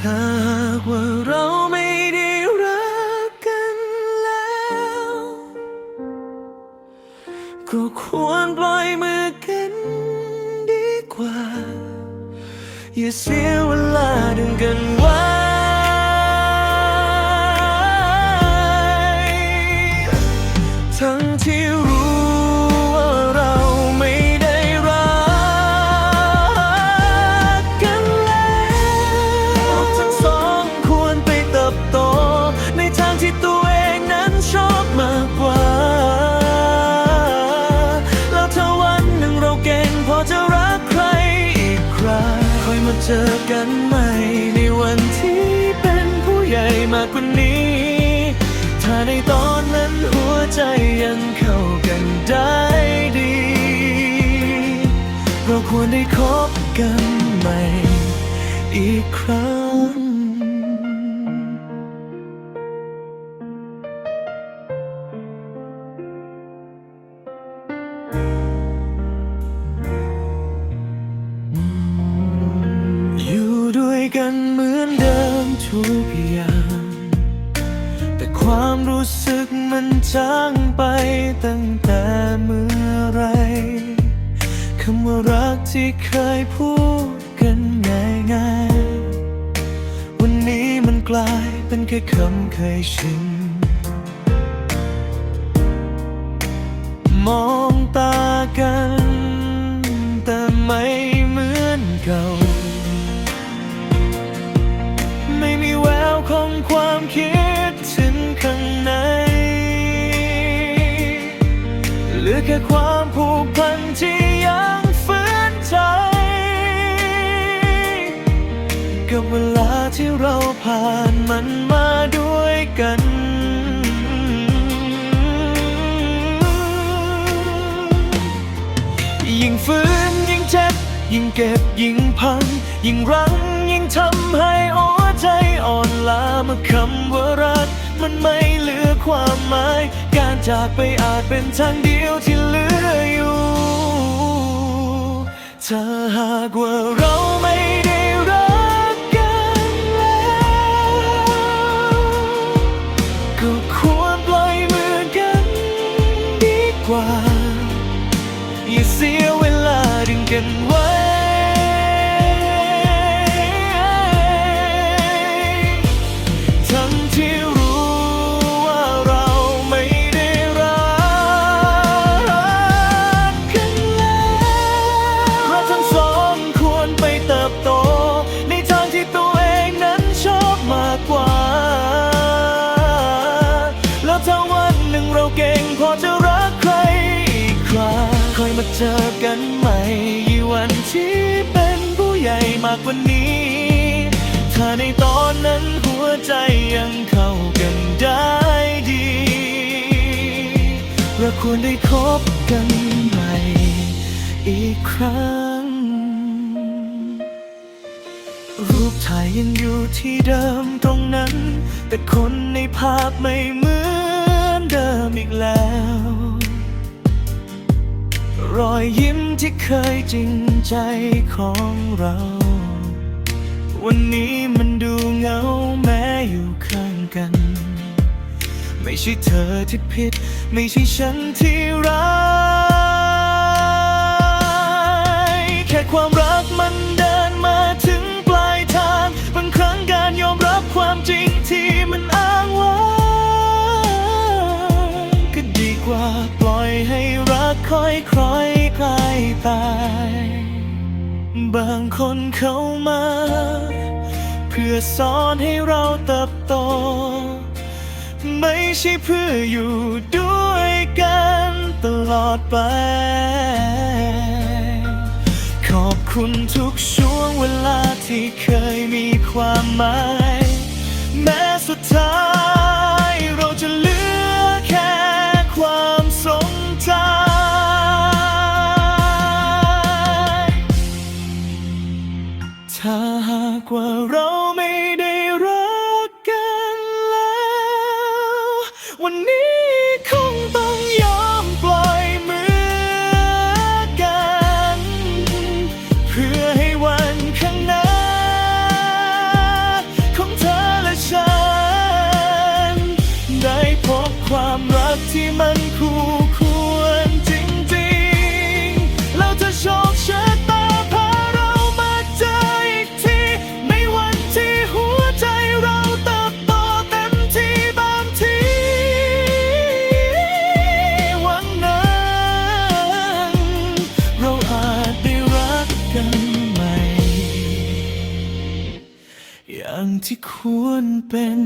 ถ้าว่าเราไม่ได้รักกันแล้ว ก็ควรปล่อยมือกันดีกว่า อย่าเสียเวลาดึงกันไว้ทั้งที่รู้ เจอกันใหม่ในวันที่เป็นผู้ใหญ่มากกว่านี้ ถ้าในตอนนั้นหัวใจยังเข้ากันได้ดี เราควรได้คบกันใหม่อีกครั้ง กันเหมือนเดิมทุกอย่าง แต่ความรู้สึกมันจางไปตั้งแต่เมื่อไรคำว่ารักที่เคยพูดกันง่ายๆ วันนี้มันกลายเป็นแค่คำเคยชินมองตากัน แต่ไม่เหมือนเก่า เหลือแค่ความผูกพันที่ยังฝืนใจ กับเวลาที่เราผ่านมันมาด้วยกันยิ่งฝืนยิ่งเจ็บ ยิ่งเก็บยิ่งพัง ยิ่งรั้งยิ่งทำให้หัวใจอ่อนล้าเมื่อคำว่ารัก มันไม่เหลือความหมาย การจากไปอาจเป็นทางเดียวที่เหลืออยู่ ถ้าหากว่าเราไม่ได้รักกันแล้วก็ควรปล่อยมือกันดีกว่า อย่าเสียเวลาดึงกันไว้ เจอกันใหม่ยี่วันที่เป็นผู้ใหญ่มากกว่านี้ ถ้าในตอนนั้นหัวใจยังเข้ากันได้ดีเราควรได้คบกันใหม่อีกครั้ง รูปถ่ายยังอยู่ที่เดิมตรงนั้น แต่คนในภาพไม่เหมือน อยยิ้มที่เคยจริงใจของเรา วันนี้มันดูเหงาแม้อยู่ข้างกัน ไม่ใช่เธอที่ผิด ไม่ใช่ฉันที่ร้ายแค่ความ คล้าตาย บางคนเข้ามา เพื่อสอนให้เราเติบโต ไม่ใช่เพื่ออยู่ด้วยกันตลอดไป ขอบคุณทุกช่วงเวลาที่เคยมีความหมาย แม้สุดท้าย้าหากว่าเราไม่ได้รักกันแล้ว วันนี้คงต้องยอมปล่อยมือกัน เพื่อให้วันข้างหน้า ของเธอและฉัน ได้พบความรักที่มัน อย่างที่ควรเป็น